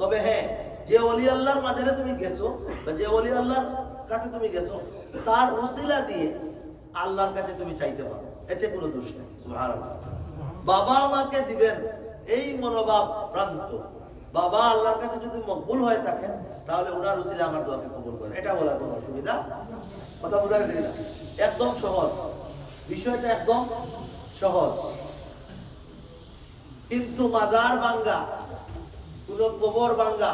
তবে হ্যাঁ যে অলি আল্লাহর মাঝারে তুমি গেছো বা যে অলি আল্লাহর কাছে তুমি গেছো, তার ওসিলা দিয়ে আল্লাহর কাছে তুমি চাইতে পারো। এতে কোনো দোষ নেই। বাবা আমাকে দিবেন এই মনোভাব ভ্রান্ত। বাবা আল্লাহর কাছে যদি মকবুল হয়ে থাকেন তাহলে ওনার উচিলে আমার দোয়াকে কবুল করেন এটা বলার কোনো অসুবিধা কথা বোঝা গেছে কিনা? একদম সহজ। বিষয়টা একদম সহজ। কিন্তু মাজার ভাঙ্গা কোন কবর ভাঙ্গা।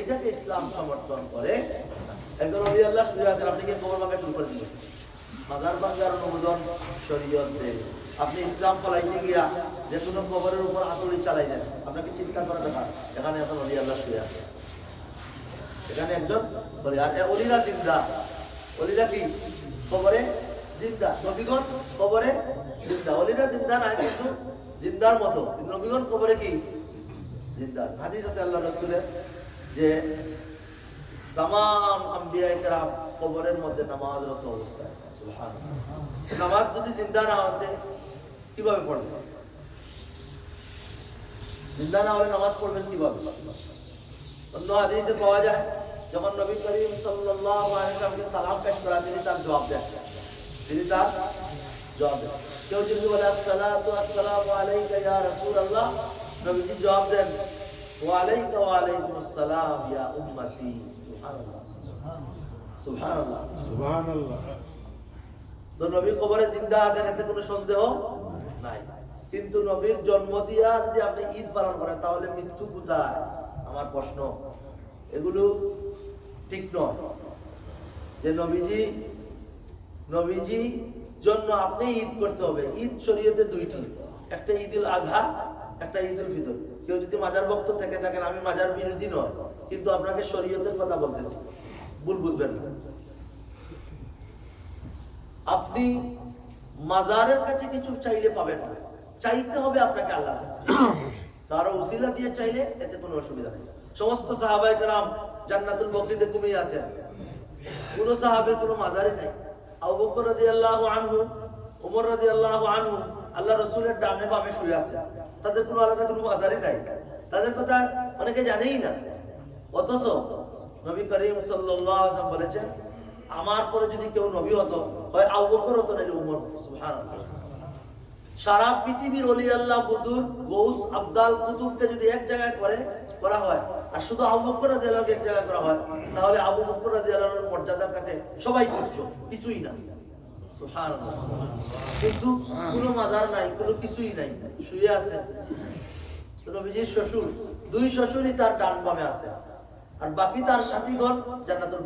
এটাকে ইসলাম সমর্থন করে। একজন অলি আল্লাহ শুয়ে আছেন, আপনি কি কবর ভাঙ্গা শুরু করে দিবেন মাজার ভাঙ্গার অনুমোদন শরীয়ত দেন আপনি ইসলাম ফলাইতে গিয়া যে কোনো কবরের উপর হাতুড়ি চালাই চালাইলেন, আপনাকে চিন্তা করা দেখান এখানে এখন অলি আল্লাহ শুয়ে আছে। এখানে একজন বলি, আর অলিরা জিন্দা? অলিরা কি? কবরে জিন্দা। নবীগণ কবরে জিন্দা। অলিরা জিন্দা নাই কিন্তু জিন্দার মতো। নবীগণ কবরে কি? জিন্দা হাদিস আছে আল্লাহ রসুলের যে তাম আম্বিয়া একরাম কবরের মধ্যে নামাজরত অবস্থায় আছে সুবহানাল্লাহ। নামাজ যদি জিন্দা না হতে কীভাবে পড়বে জিন্দা না হলে নামাজ পড়বেন কীভাবে অন্য হাদিসে পাওয়া যায় যখন নবী করিম সাল্লাল্লাহু আলাইহি ওয়াসাল্লামকে সালাম পেশ করা তিনি তার জবাব দেন তিনি তার জবাব দেন কেউ যদি বলে আসসালাতু আসসালামু আলাইকা ইয়া রাসূলুল্লাহ নবীজি জবাব দেন ওয়া আলাইকা ওয়া আলাইকুম আসসালাম ইয়া উম্মতি। সুবহানাল্লাহ। সুবহানাল্লাহ। সুবহানাল্লাহ। তো নবী কবরে জিন্দা আছেন এতে কোনো সন্দেহ নাই। কিন্তু নবীর জন্ম দিয়া যদি আপনি ঈদ পালন করেন তাহলে মৃত্যু কোথায়? আমার প্রশ্ন। এগুলো ঠিক নয়। যে নবীজি নবীজি জন্য আপনি ঈদ করতে হবে। ঈদ শরীয়তে দুইটি। একটা ঈদুল আজহা একটা ঈদুল ফিতর। কেউ যদি মাজার ভক্ত থেকে থাকেন, আমি মাজার বিরোধী নয়, কিন্তু আপনাকে শরীয়তের কথা বলতেছি। ভুল বুঝবেন না। আপনি মাজারের কাছে কিছু চাইলে পাবেন না। চাইতে হবে আপনাকে আল্লাহর কাছে। তার উসিলা দিয়ে চাইলে এতে কোনো অসুবিধা নেই। সমস্ত সাহাবায়ে কেরাম জান্নাতুল বকরিতে ঘুমিয়ে আছেন। কোন সাহাবের কোনো মাজারই নাই। আবু বকর রাদিয়াল্লাহু আনহু ওমর রাদিয়াল্লাহু আনহু আল্লাহ রাসূলের ডানে বামে শুয়ে আছে। তাদের কোনো আলাদা কোনো মাজারই নাই। তাদের কথা অনেকে জানেই না। অথচ নবী করিম ওয়াসাল্লাম বলেছেন, আমার পরে যদি কেউ নবী হতো, হয় বকর হতো নাহলে উমর হতো। সুবহানাল্লাহ। সারা পৃথিবীর অলি আল্লাহ বুদুর গৌস আবদাল কুতুবকে যদি এক জায়গায় করে, করা হয়, আর শুধু আবু বকর রাদিয়াল্লাহুকে এক জায়গায় করা হয়, তাহলে আবু বকর রাদিয়াল্লাহুর মর্যাদার কাছে সবাই তুচ্ছ, কিছুই না। কিন্তু কোনো নাই, কোনো কিছুই নাই। শুয়ে আছে। নবীজির শ্বশুর, দুই শ্বশুরই তার ডান বামে আছে। আর বাকি তার সাথীগণ জান্নাতুল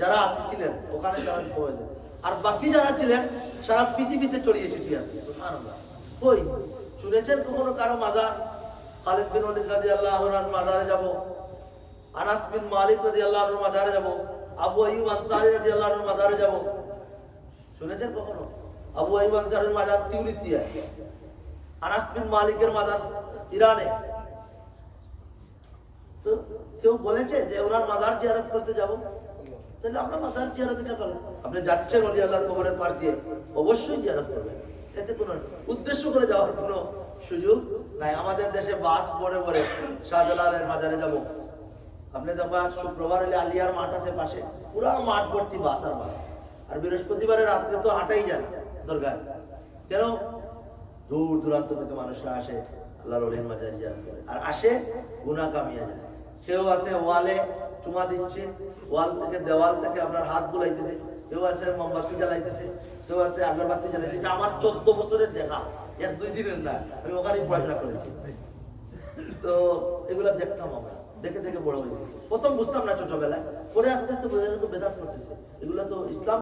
যারা আসিছিলেন, ওখানে প্রয়োজন আর বাকি যারা ছিলেন, সারা পৃথিবীতে ছড়িয়ে আছে। কই? শুনেছেন কখনো কারও মাজার? খালিদ বিন ওয়ালিদ রাদিয়াল্লাহু আনহুর মাজারে যাব। আনাস বিন মালিক রাদিয়াল্লাহু আনহুর মাজারে যাব। আবু আইয়ুব আনসারী রাদিয়াল্লাহু আনহুর মাজারে যাব। শুনেছেন কখনো? আবু আইয়ুব মাজার তিউনিসিয়া আনাস বিন মালিকের মাজার ইরানে। তো কেউ বলেছে যে ওনার মাজার জিয়ারত করতে যাব? তাহলে আমরা মাজার জিয়ারত কেন? করেন আপনি যাচ্ছেন অলি আল্লাহর দিয়ে, অবশ্যই জিয়ারত করবেন। এতে কোনো উদ্দেশ্য করে যাওয়ার কোনো সুযোগ নাই। আমাদের দেশে বাস পরে পরে শাহজালালের মাজারে যাব। আপনি দেখবা শুক্রবার হলে আলিয়ার মাঠ আছে পাশে। পুরা মাঠ ভর্তি বাস আর বাস। আর বৃহস্পতিবারে রাত্রে তো হাঁটাই যায় দরগায়। কেন? দূর দূরান্ত থেকে মানুষরা আসে, আল্লাহর অলির মাজার আর আসে যায় কেউ আছে ওয়ালে চুমা দিচ্ছে, ওয়াল থেকে দেওয়াল থেকে আপনার হাত কেউ আছে মোমবাতি জ্বালাইতেছে, কেউ আছে আগরবাতি জ্বালাইতেছে। আমার চোদ্দ বছরের দেখা, এক দুই দিনের না, আমি ওখানেই পড়াশোনা করেছি। তো এগুলা দেখতাম আমরা, দেখে দেখে বড় হয়েছে। প্রথম বুঝতাম না ছোটবেলায়, পরে আস্তে আস্তে বোঝা বেদাত করতেছে। এগুলা তো ইসলাম